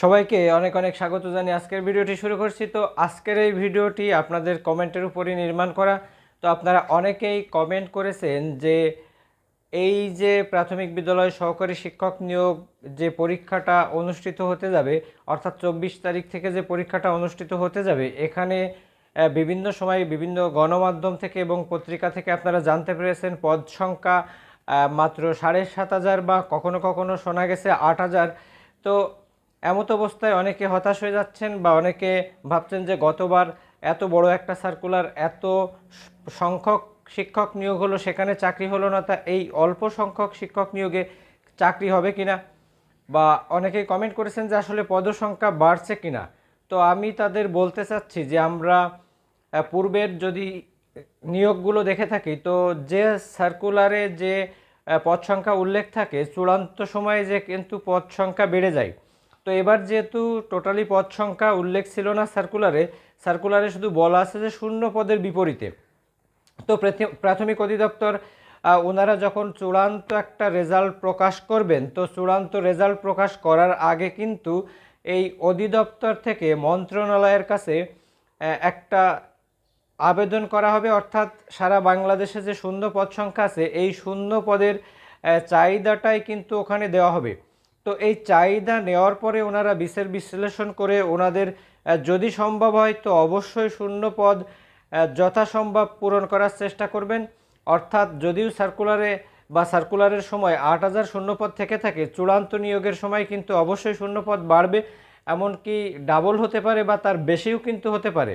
সবাইকে অনেক অনেক স্বাগত জানিয়ে আজকের ভিডিওটি শুরু করছি। তো আজকের এই ভিডিওটি আপনাদের কমেন্টের উপরই নির্মাণ করা। তো আপনারা অনেকেই কমেন্ট করেছেন যে এই যে প্রাথমিক বিদ্যালয় সহকারী শিক্ষক নিয়োগ যে পরীক্ষাটা অনুষ্ঠিত হতে যাবে, অর্থাৎ চব্বিশ তারিখ থেকে যে পরীক্ষাটা অনুষ্ঠিত হতে যাবে, এখানে বিভিন্ন সময় বিভিন্ন গণমাধ্যম থেকে এবং পত্রিকা থেকে আপনারা জানতে পেরেছেন পদ সংখ্যা মাত্র সাড়ে সাত হাজার বা কখনো কখনো শোনা গেছে আট হাজার। তো এমত অবস্থায় অনেকে হতাশ হয়ে যাচ্ছেন বা অনেকে ভাবছেন যে গতবার এত বড় একটা সার্কুলার এত সংখ্যক শিক্ষক নিয়োগ হলো, সেখানে চাকরি হলো না, তা এই অল্প সংখ্যক শিক্ষক নিয়োগে চাকরি হবে কিনা? বা অনেকেই কমেন্ট করেছেন যে আসলে পদসংখ্যা বাড়ছে কিনা? তো আমি তাদের বলতে চাচ্ছি যে আমরা পূর্বের যদি নিয়োগগুলো দেখে থাকি, তো যে সার্কুলারে যে পদ সংখ্যা উল্লেখ থাকে, চূড়ান্ত সময়ে যে কিন্তু পদ সংখ্যা বেড়ে যায়। তো এবার যেহেতু টোটালি পদ সংখ্যা উল্লেখ ছিল না সার্কুলারে সার্কুলারে শুধু বলা আছে যে শূন্য পদের বিপরীতে। তো প্রাথি- প্রাথমিক অধিদপ্তর ওনারা যখন চূড়ান্ত একটা রেজাল্ট প্রকাশ করবেন, তো চূড়ান্ত রেজাল্ট প্রকাশ করার আগে কিন্তু এই অধিদপ্তর থেকে মন্ত্রণালয়ের কাছে একটা আবেদন করা হবে। অর্থাৎ সারা বাংলাদেশে যে শূন্য পদ সংখ্যা আছে, এই শূন্য পদের চাহিদাটাই কিন্তু ওখানে দেওয়া হবে। তো এই চাহিদা নেওয়ার পরে ওনারা বিশের বিশ্লেষণ করে ওনাদের যদি সম্ভব হয় তো অবশ্যই শূন্য পদ যথাসম্ভব পূরণ করার চেষ্টা করবেন। অর্থাৎ যদিও সার্কুলারে বা সার্কুলারের সময় আট হাজার শূন্যপদ থেকে থাকে, চূড়ান্ত নিয়োগের সময় কিন্তু অবশ্যই শূন্যপদ বাড়বে, এমনকি ডাবল হতে পারে বা তার বেশিও কিন্তু হতে পারে।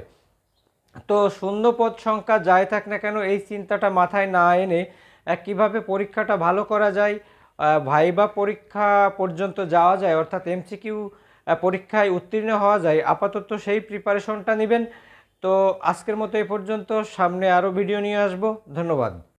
তো শূন্য পদ সংখ্যা যাই থাক না কেন, এই চিন্তাটা মাথায় না এনে কীভাবে পরীক্ষাটা ভালো করা যায় ভাইবা পরীক্ষা পর্যন্ত যাওয়া যায়, অর্থাৎ এমসিকিউ পরীক্ষায় উত্তীর্ণ হওয়া যায়, আপাতত সেই প্রিপারেশনটা নেবেন। তো আজকের মতো এই পর্যন্ত, সামনে আরও ভিডিও নিয়ে আসব। ধন্যবাদ।